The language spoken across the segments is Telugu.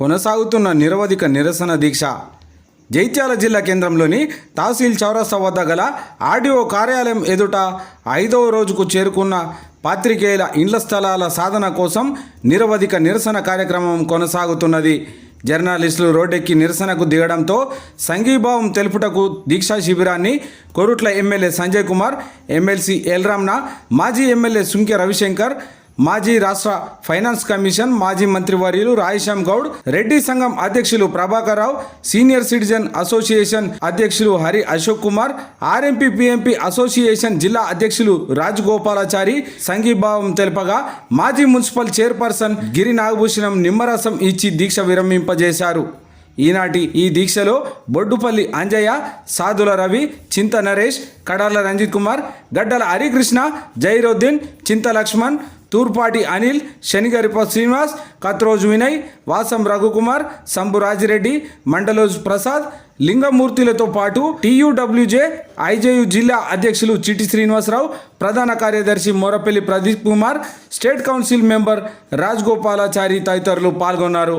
కొనసాగుతున్న నిరవధిక నిరసన దీక్ష. జైత్యాల జిల్లా కేంద్రంలోని తహసీల్ చౌరస్తా వద్ద గల ఆర్డీఓ కార్యాలయం ఎదుట ఐదవ రోజుకు చేరుకున్న పాత్రికేయుల ఇండ్ల స్థలాల సాధన కోసం నిరవధిక నిరసన కార్యక్రమం కొనసాగుతున్నది. జర్నలిస్టులు రోడ్డెక్కి నిరసనకు దిగడంతో సంఘీభావం తెలుపుటకు దీక్షా శిబిరాన్ని కొరుట్ల ఎమ్మెల్యే సంజయ్ కుమార్ ఎమ్మెల్సీ ఎల్రామ్న మాజీ ఎమ్మెల్యే సుంకె రవిశంకర్ మాజీ రాష్ట్ర ఫైనాన్స్ కమిషన్ మాజీ మంత్రివర్యులు రాయశ్యామ్ గౌడ్ రెడ్డి సంఘం అధ్యక్షులు Prabhakar Rao senior citizen association అధ్యక్షులు Hari Ashok Kumar RMP PMP association జిల్లా అధ్యక్షులు రాజ్ గోపాలాచారి సంఘీభావం తెలుపగా మాజీ మున్సిపల్ చైర్పర్సన్ గిరి నాగభూషణం నిమ్మరసం ఇచ్చి దీక్ష విరమింపజేశారు. ఈనాటి ఈ దీక్షలో బొడ్డుపల్లి అంజయ్య సాధుల రవి చింత నరేష్ కడాల రంజిత్ కుమార్ గడ్డల హరికృష్ణ జైరుద్దీన్ చింత లక్ష్మణ్ తూర్పాటి అనిల్ శనిగరిప శ్రీనివాస్ కత్రోజు వినయ్ వాసం రఘుకుమార్ సంబు రాజిరెడ్డి ప్రసాద్ లింగమూర్తులతో పాటు టీయూడబ్ల్యూజే ఐజేయు జిల్లా అధ్యక్షులు చిటి శ్రీనివాసరావు ప్రధాన కార్యదర్శి Morapalli Pradeep Kumar state council member Rajagopalachari తదితరులు పాల్గొన్నారు.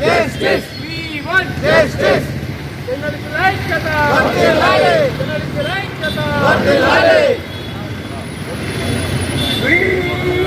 We want justice! We want justice! జర్నలిస్టుల ఐక్యత! జర్నలిస్టుల ఐక్యత!